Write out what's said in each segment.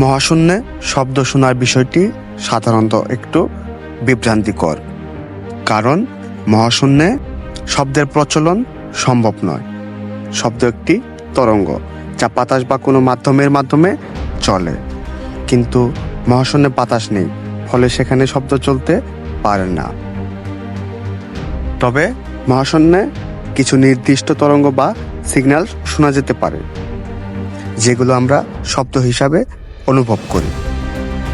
মহাশূন্যে শব্দ শোনার বিষয়টি সাধারণত একটু বিভ্রান্তিকর, কারণ মহাশূন্যে শব্দের প্রচলন সম্ভব নয়। শব্দ একটি তরঙ্গ, যা বাতাস বা কোনো মাধ্যমের মাধ্যমে চলে। কিন্তু মহাশূন্যে বাতাস নেই, ফলে সেখানে শব্দ চলতে পারে না। তবে মহাশূন্যে কিছু নির্দিষ্ট তরঙ্গ বা সিগন্যাল শোনা যেতে পারে, যেগুলো আমরা শব্দ হিসাবে অনুভব করি।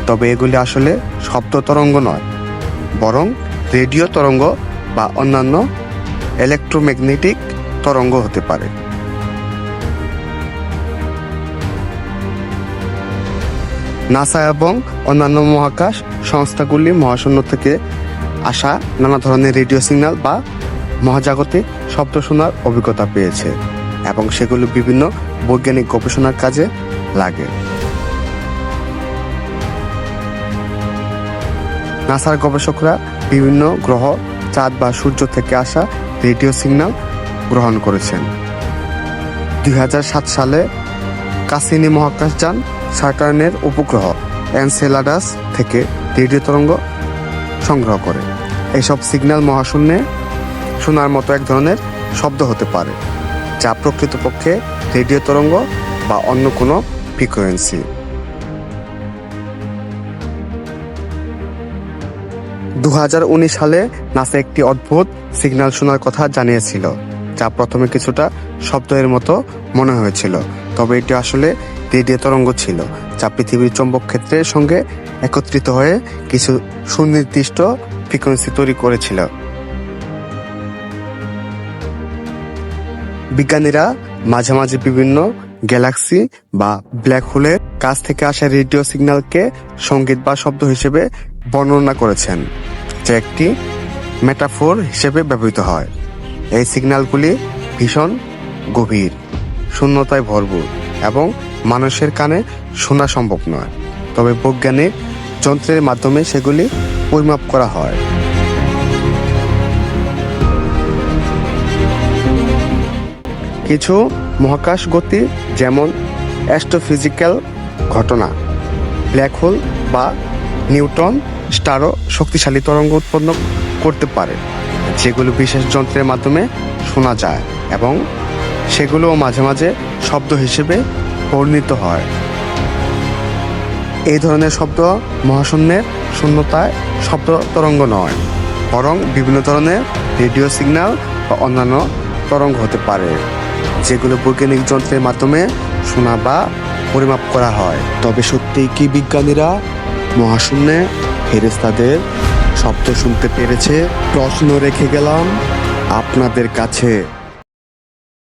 তবে এগুলি আসলে শব্দ তরঙ্গ নয়, বরং রেডিও তরঙ্গ বা অন্যান্য ইলেকট্রোম্যাগনেটিক তরঙ্গ হতে পারে। নাসা এবং অন্যান্য মহাকাশ সংস্থাগুলি মহাশূন্য থেকে আসা নানা ধরনের রেডিও সিগন্যাল বা মহাজাগতিক শব্দ শোনার অভিজ্ঞতা পেয়েছে, এবং সেগুলো বিভিন্ন বৈজ্ঞানিক গবেষণার কাজে লাগে। নাসার গবেষকরা বিভিন্ন গ্রহ, চাঁদ বা সূর্য থেকে আসা রেডিও সিগন্যাল গ্রহণ করেছেন। দুই হাজার সাত সালে কাসিনি মহাকাশযান স্যাটার্নের উপগ্রহ অ্যানসেলাডাস থেকে রেডিও তরঙ্গ সংগ্রহ করে। এইসব সিগন্যাল মহাশূন্যে শোনার মতো এক ধরনের শব্দ হতে পারে, যা প্রকৃতপক্ষে রেডিও তরঙ্গ বা অন্য কোনো ফ্রিকোয়েন্সি। দু হাজার উনিশ সালে নাসা একটি অদ্ভুত সিগন্যাল শোনার কথা জানিয়েছিল, যা প্রথমে কিছুটা শব্দের মতো মনে হয়েছিল। তবে এটি আসলে রেডিও তরঙ্গ ছিল, যা পৃথিবীর চৌম্বক ক্ষেত্রের সঙ্গে একত্রিত হয়ে কিছু সুনির্দিষ্ট ফ্রিকোয়েন্সি তৈরি করেছিল। বিজ্ঞানীরা মাঝে মাঝে বিভিন্ন গ্যালাক্সি বা ব্ল্যাক হোলের কাছ থেকে আসা রেডিও সিগন্যালকে সংগীত বা শব্দ হিসেবে বর্ণনা করেছেন যা একটি মেটাফোর হিসেবে ব্যবহৃত হয়। এই সিগন্যালগুলি ভীষণ গভীর, শূন্যতায় ভরপুর এবং মানুষের কানে শোনা সম্ভব নয়। তবে বৈজ্ঞানিক যন্ত্রের মাধ্যমে সেগুলি পরিমাপ করা হয়। কিছু মহাকাশ গতি যেমন অ্যাস্ট্রোফিজিক্যাল ঘটনা, ব্ল্যাক হোল বা নিউটন, স্টারও শক্তিশালী তরঙ্গ উৎপন্ন করতে পারে, যেগুলো বিশেষ যন্ত্রের মাধ্যমে শোনা যায় এবং সেগুলোও মাঝে মাঝে শব্দ হিসেবে বর্ণিত হয়। এই ধরনের শব্দ মহাশূন্যের শূন্যতায় শব্দ তরঙ্গ নয়, বরং বিভিন্ন ধরনের রেডিও সিগন্যাল বা অন্যান্য তরঙ্গ হতে পারে, যেগুলো বৈজ্ঞানিক যন্ত্রের মাধ্যমে শোনা বা পরিমাপ করা হয়। তবে সত্যিই কি বিজ্ঞানীরা মহাশূন্যে ফেরেস্তাদের শব্দ শুনতে পেরেছে। প্রশ্ন রেখে গেলাম আপনাদের কাছে